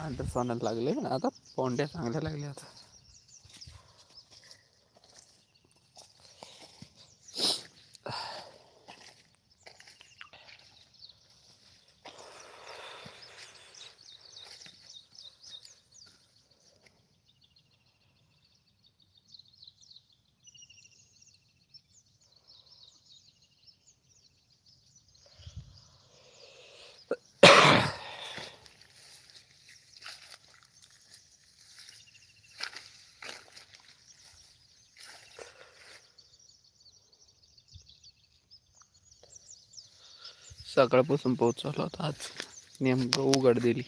Under सोनायला लागले आता. पोंड्या चांगल्या लागल्या आता. सकाळपासून पाऊस चालू होता. आज नेमकं उघड दिली.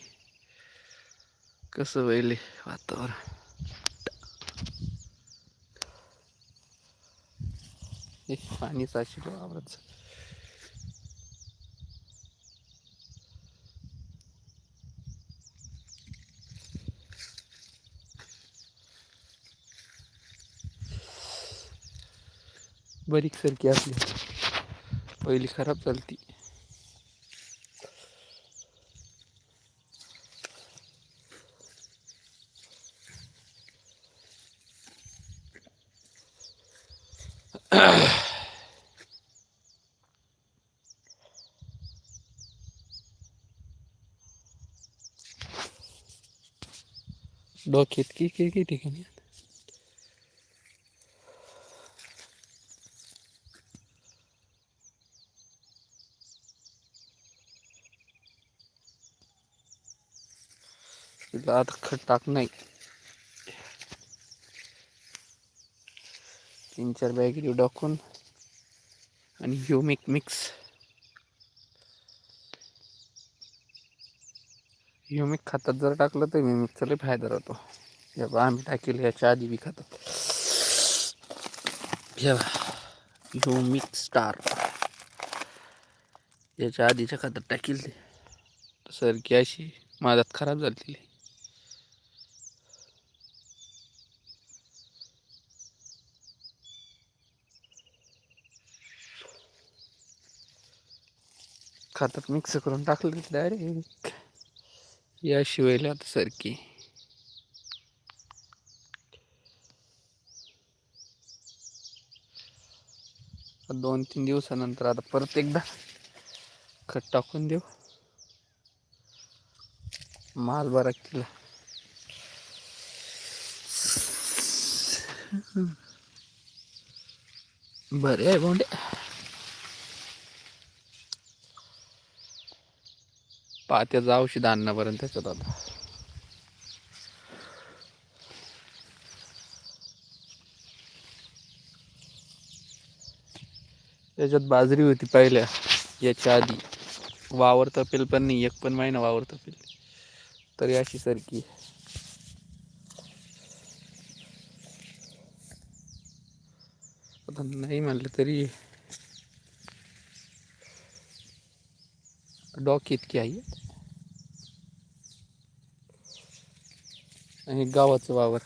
कसं व्हायले वातावरण? हे पाणी साचलं वावरच बारीक सरकी असली. पहिली खराब चालती डोक्यात की की की ठिकाणी तिला आता खत टाक नाही. तीन चार बॅग टाकून आणि ह्युमिक मिक्स. ह्युमिक खातात जर टाकलं तर मिक्सचा लई फायदा राहतो. हे बा आम्ही टाकेल याच्या आधी बी खातात. हे ह्युमिक स्टार. याच्या आधीच्या खातात टाकील ते. सरकी अशी माझ्यात खराब झाली खातात मिक्स करून टाकलं डायरेक्ट या शिवायला आता सारखी. दोन तीन दिवसानंतर आता परत एकदा खत टाकून देऊ. माल बरा केला. बरे आहे बोंडे पात्याचं औषध आणण्यापर्यंत त्याच्यात आता. त्याच्यात बाजरी होती पहिल्या याच्या आधी. वावर तपेल पण नाही एक पण महिना वावर तपेल. तरी अशी सारखी. आता नाही म्हणलं तरी डॉक इतकी आहे. आणि गावाचं वावर.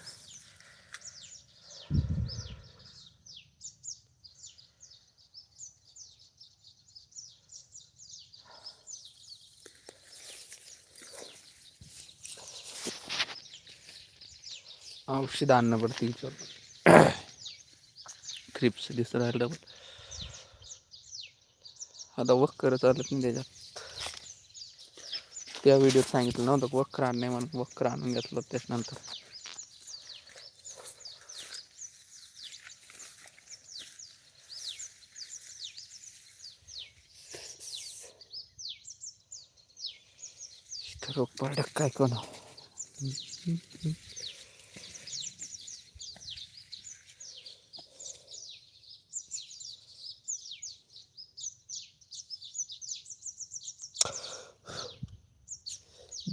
औषध आणणं पडते विचार क्रिप्स दिसत राहिलं. पण आता वक्कर चालत नाही त्याच्यात. त्या व्हिडिओत सांगितलं नव्हतं वक्र आणणे म्हणून वक्र आणून घेतलं त्याच्यानंतर. रोग पडक काय कोण?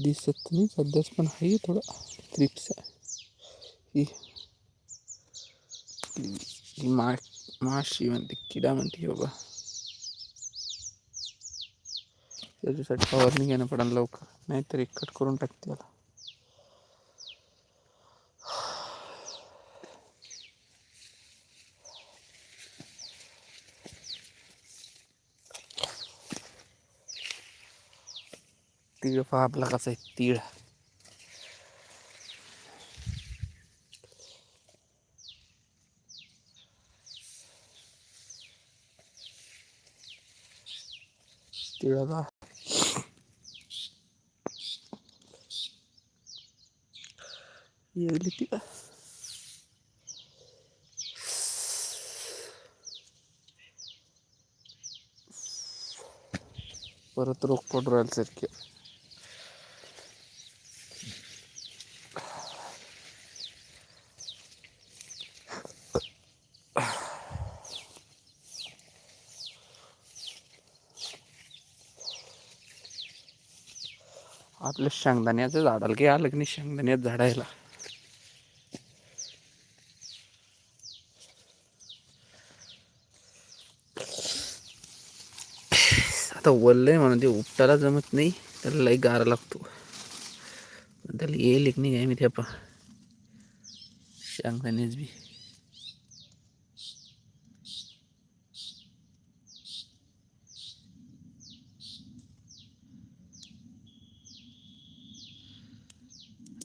दिसत नाही सध्याच पण आहे थोडा थ्रिप्स ही मा माशी म्हणते किडा म्हणते बाबा त्याच्यासाठी फवारणी घेणं पडेल लवकर नाहीतर एक कट करून टाकते त्याला तीळ पहा आपला कसा आहे तीळ. तिळाचा परत रोख पडू राहील सारखे आपल्या शेंगदाण्याचं झाडाला की आलं की नाही शेंगदाण्यात झाडायला? आता वल्लय म्हणून ते उपटायला जमत नाही त्याला लई गारा लागतो. त्याला येईल एक नाही काय मी त्या पा शेंगदाण्याच बी.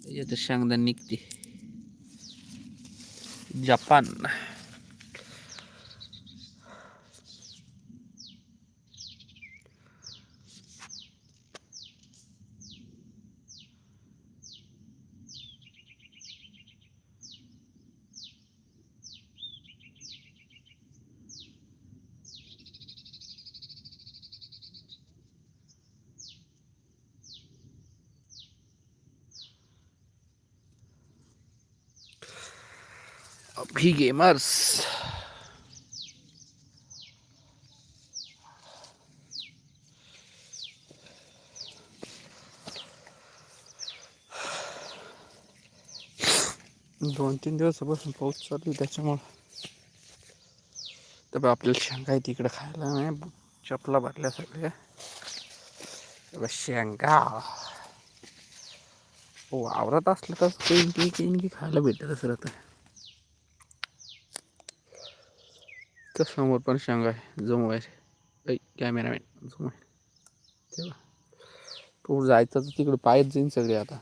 Ito siyang nanikti. Japan. Japan. अभी गेमर्स दोन तीन दिवसापासून पाऊस चालू त्याच्यामुळं. तर आपल्याला शेंगा आहे तिकडं खायला नाही चपला भरल्या सगळ्या. शेंगा. हो, वावरात असलं तर काही काही काही खायला भेटतच राहतं. तर समोर पण शेंगा आहे. जमू आहे. कॅमेरामॅन जमू आहे. तेव्हा. तो जायचं तर तिकडे पायच जाईन सगळे आता.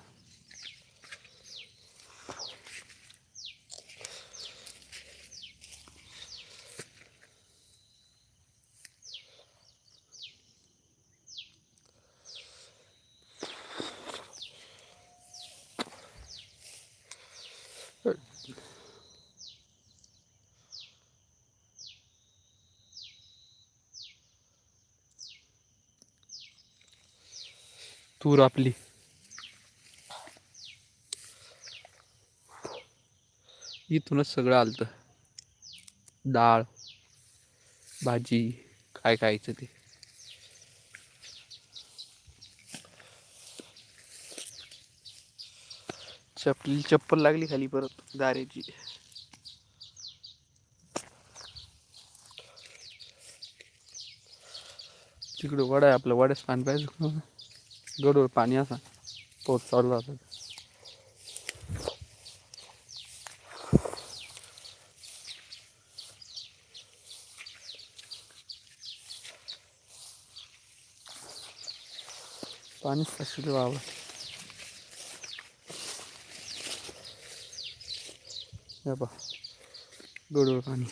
तूर आपली. इथूनच सगळं आलतं. डाळ भाजी काय खायचं ते. चपली चप्पल लागली खाली परत दारेची. तिकडं वडा आहे आपलं वड्याच पाणी पाहिजे गडवर पाणी असा पाऊस चालू राहतो पाणी साचले वावर हे बा गडवर पाणी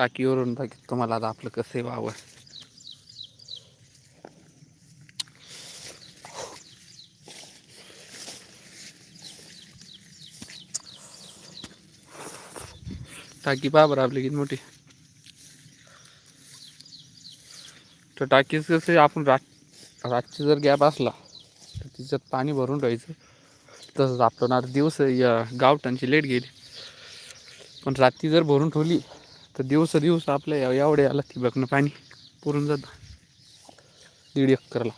टाकीवरून टाकी तुम्हाला आता आपलं कसं आहे वावर. टाकी पहा बरं आपली किती मोठी. तर टाकीच कसं आपण रात रातची जर गॅप असला तर तिच्यात पाणी भरून ठेवायचं तसंच आपण आता दिवस या गावठांची लेट गेली. पण रात्री जर भरून ठेवली तर दिवस दिवस आपल्या एवढे आला ती बघणं पाणी पुरून जातं. दीड एकरला.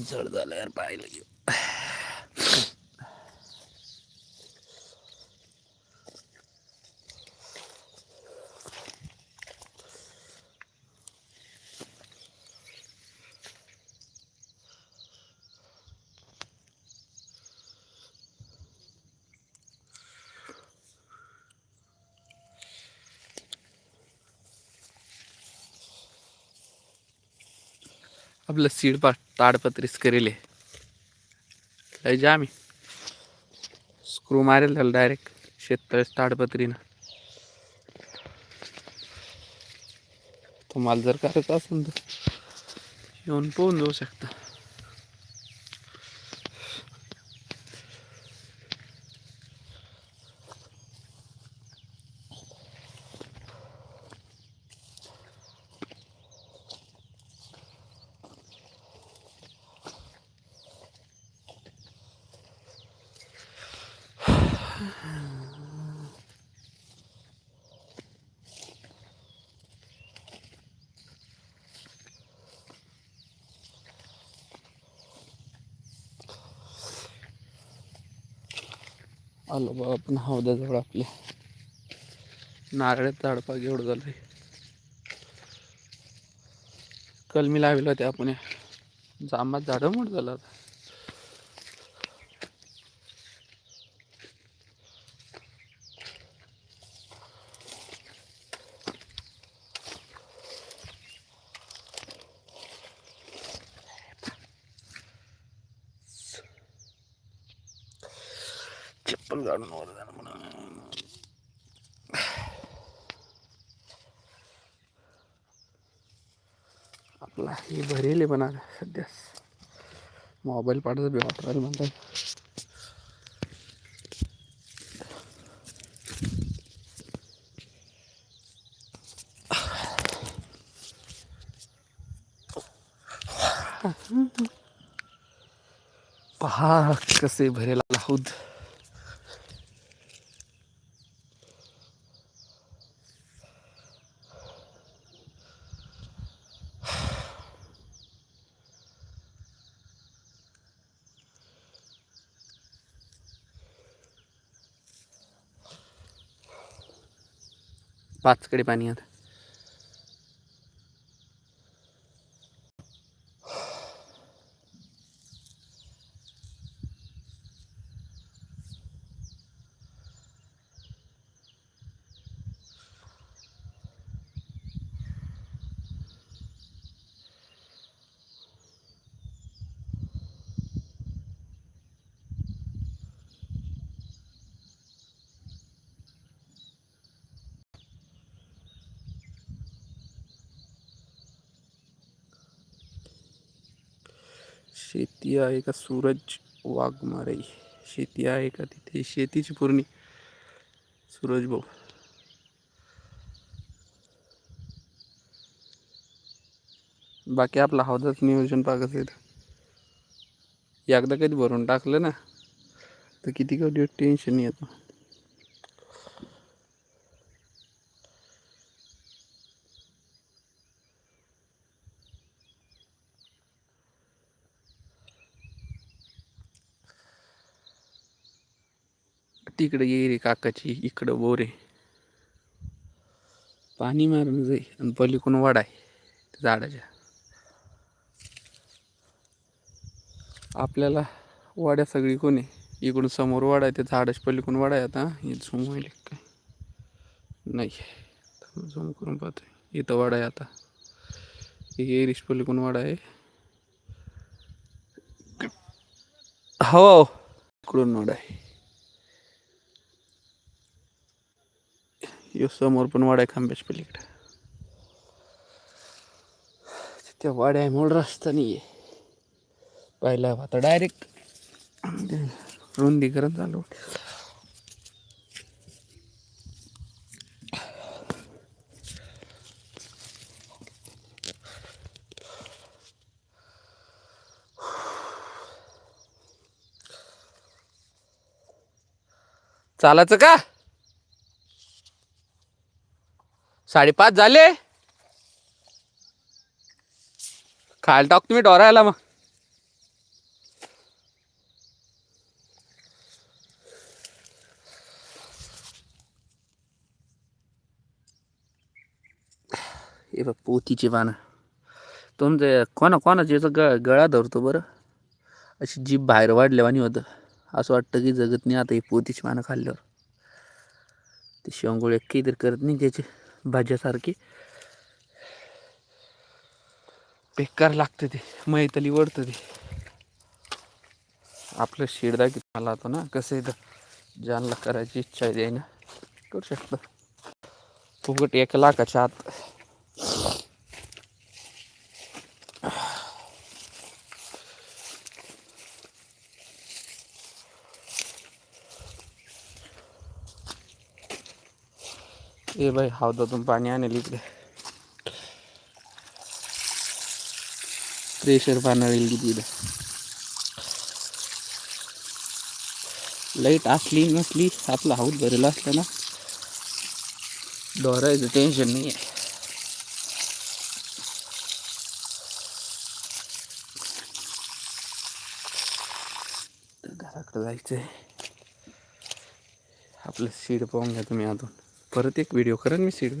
जड झालं यार पाहायला घेऊ आपलं सीड पा ताडपत्रीच करेल. आहे. लय जाम स्क्रू मारेल त्याला डायरेक्ट शेततळेच ताडपत्रीनं. तुम्हाला जर करायचं असेल तर येऊन पोहून जाऊ शकता. आलो बा आपण हौदाजवळ आपल्या नारळात झाडपाक एवढं झालं कलमी लावलं होते आपण. या. जांबात झाडं मोठ झालं आता चप्पल काढून वर जाणं म्हणा आपला हे भरेल पण आता सध्या मोबाईल पाठवतो बी वापरायला म्हणतात पहा कसे भरेल आहोत पाचकडे पाणी आता शेती आहे का सूरज वाघमारे शेती आहे का तिथे? शेतीची पूर्णी. सूरज भाऊ. बाकी आपला हौदाच नियोजन पाकच येत एकदा कधी भरून टाकलं ना तर किती कधी टेन्शन येतं तिकडे येरे काकाची इकडं बोरे पाणी मारून जाई आणि पलीकडून वाढ आहे झाडाच्या. आपल्याला वाड्या सगळी कोण आहे? इकडून समोर वाडा आहे ते झाडाच्या पलीकडून वाडा आहे आता हे झूम होईल काय? नाही. झूम करून पाहतोय. इथं वाडा आहे आता. हे रिश पलीकडून वाडा आहे. हो इकडून वाढ आहे. यो समोर पण वाड्या आहे खांब्याच्या पलीकडे. त्या वाड्या रस्ता नाही आहे पहिला आता डायरेक्ट रुंदीकरण चालू चालायचं का? साडेपाच झाले. खायला टाक तुम्ही डोरायला मग. हे बघ पोतीची पानं. तुमचं कोणा कोणाची याचा ग गळा धरतो बरं. अशी जीभ बाहेर वाढल्यावानी होतं. असं वाटतं की जगत नाही आता हे पोतीची पानं खाल्ल्यावर. ते शेंगोळे काहीतरी करत नाही त्याची. भाज्यासारखी. बेकार लागतं ते. मैतली वडतं ते. आपलं शिडदा दाखवत मला होतो ना कसं इथं ज्यांना करायची इच्छा आहे ना करू शकतं. फुकट एक लाखाच्या आत. ए बाई हौदातून पाणी आणेल इकडे. प्रेशर पाणी तिकडे लाइट असली नसली आपला हाऊस भरेला असला ना. डोरायचं टेन्शन नाही आहे घराकडे जायचं आहे आपलं सीड पाहून घ्या तुम्ही आतून परत एक व्हिडिओ करेन मी सीड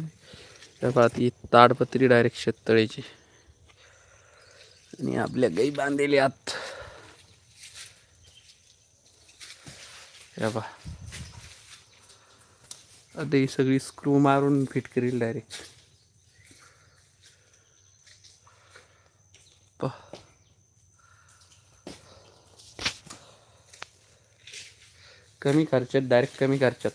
त्या पाहत ताडपत्री डायरेक्ट शेततळेची. आणि आपल्या गाई बांधलेली आत. या आता ही सगळी स्क्रू मारून फिट करील डायरेक्ट कमी खर्चात डायरेक्ट कमी खर्चात.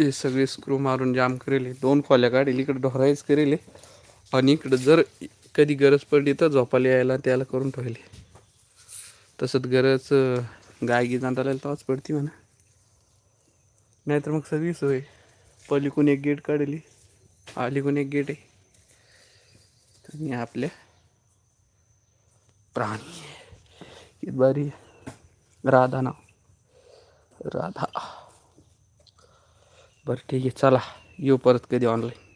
हे सगळे स्क्रू मारून जाम करेले. दोन खोल्या काढेल इकडे ढोरायच करेले. आणि इकडं जर कधी गरज पडली तर झोपायला यायला त्याला करून ठेवले. तसंच गरज गाय गी आलेलं तेव्हाच पडती म्हणा. नाहीतर मग सगळी सोय. पलीकडून एक गेट काढली. आलीकून एक गेट आहे. आणि आपल्या प्राणी बारी राधा नाव. राधा. बरं ठीक आहे. चला येऊ परत कधी ऑनलाईन